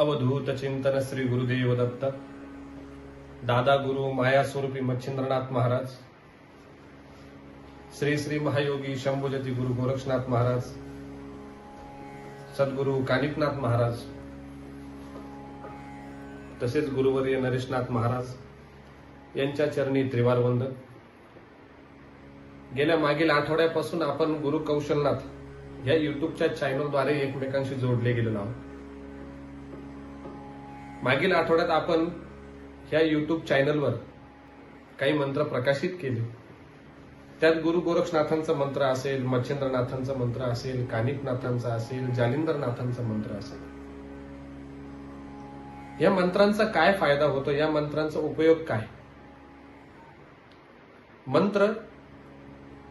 अवधूत चिंतन श्री गुरुदेव दत्त दादा गुरु माया स्वरूपी मच्छिंद्रनाथ महाराज श्री श्री महायोगी शंभुजती गुरु गोरक्षनाथ महाराज सद्गुरु कानिपनाथ महाराज तसेच गुरुवर्य नरेशनाथ महाराज यांच्या चरणी त्रिवार वंद गेल्या मागील आठवड्यापासून आपण गुरु कौशलनाथ या युट्यूबच्या चॅनलद्वारे एकमेकांशी जोडले गेलेलो आहोत मागील आठवड्यात आपण ह्या यूट्यूब चॅनलवर काही मंत्र प्रकाशित केले. त्यात गुरु गोरक्षनाथांचा मंत्र असेल मच्छिंद्रनाथांचा मंत्र असेल कानिकनाथांचा असेल जालिंदरनाथांचा मंत्र असेल. या मंत्रांचा काय फायदा होतो? या मंत्रांचा उपयोग काय? मंत्र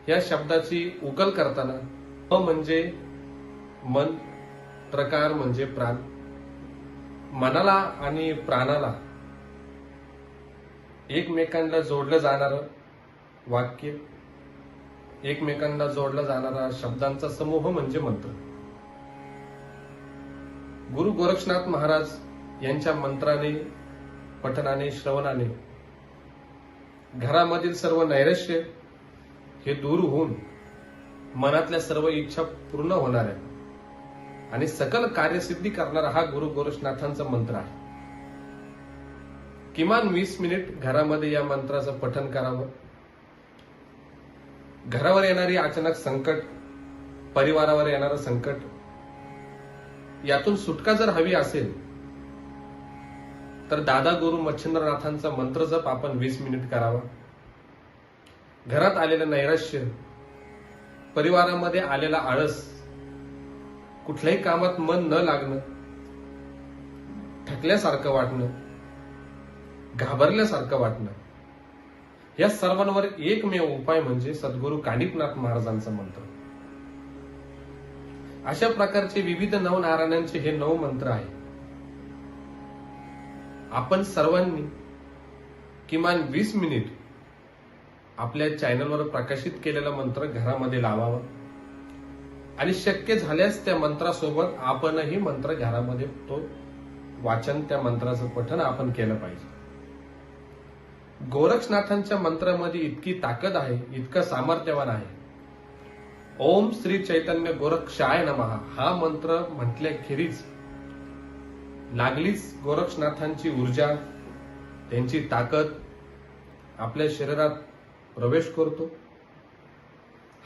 या शब्दाची उकल करताना अ म्हणजे मन प्रकार म्हणजे प्राण. मनाला आणि प्राणाला एकमेकांना जोडलं जाणारं वाक्य एकमेकांना जोडला जाणारा शब्दांचा समूह म्हणजे मंत्र. गुरु गोरक्षनाथ महाराज यांच्या मंत्राने पठनाने श्रवणाने घरामधील सर्व नैराश्य हे दूर होऊन मनातल्या सर्व इच्छा पूर्ण होणार आहे आणि सकल कार्यसिद्धी करणारा हा गुरु गोरक्षनाथांचा मंत्र आहे. किमान वीस मिनिट घरामध्ये या मंत्राचं पठन करावं. घरावर येणारी अचानक संकट परिवारावर येणारं संकट यातून सुटका जर हवी असेल तर दादा गुरु मच्छिंद्रनाथांचा मंत्र जप आपण वीस मिनिट करावा. घरात आलेलं नैराश्य परिवारामध्ये आलेला आळस कुठल्याही कामात मन न लागणं थकल्यासारखं वाटणं घाबरल्यासारखं वाटणं या सर्वांवर एकमेव उपाय म्हणजे सद्गुरू कानिपनाथ महाराजांचा मंत्र. अशा प्रकारचे विविध नवनारायणांचे हे नऊ मंत्र आहे आपण सर्वांनी किमान वीस मिनिट आपल्या चॅनलवर प्रकाशित केलेला मंत्र घरामध्ये लावावा. आणि शक्य झाल्यास त्या मंत्रासोबत आपणही मंत्र घरामध्ये तो वाचन त्या मंत्राचं पठन आपण केलं पाहिजे. गोरक्षनाथांच्या मंत्रामध्ये इतकी ताकद आहे इतकं सामर्थ्यवान आहे. ओम श्री चैतन्य गोरक्षाय नमहा हा मंत्र म्हटल्याखेरीज लागलीच गोरक्षनाथांची ऊर्जा त्यांची ताकद आपल्या शरीरात प्रवेश करतो.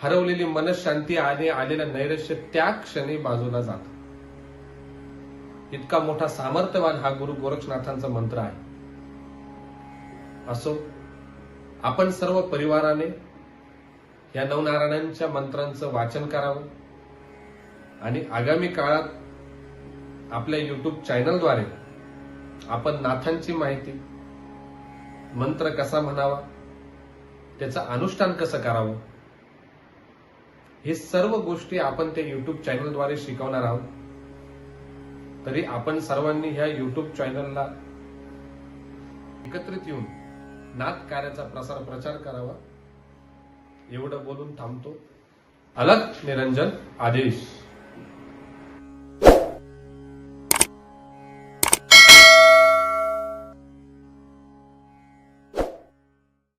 हरवलेली मनशांती आणि आलेलं नैराश्य त्या क्षणी बाजूला जात. इतका मोठा सामर्थ्यवान हा गुरु गोरक्षनाथांचा मंत्र आहे. असो आपण सर्व परिवाराने या नवनारायणांच्या मंत्रांचं वाचन करावं आणि आगामी काळात आपल्या युट्यूब चॅनलद्वारे आपण नाथांची माहिती मंत्र कसा म्हणावा त्याचं अनुष्ठान कसं करावं हे सर्व गोष्टी आपण त्या युट्यूब चॅनलद्वारे शिकवणार आहोत. तरी आपण सर्वांनी ह्या युट्यूब चॅनलला एकत्रित येऊन नाथ कार्याचा प्रसार प्रचार करावा. एवढं बोलून थांबतो. अलग निरंजन आदेश.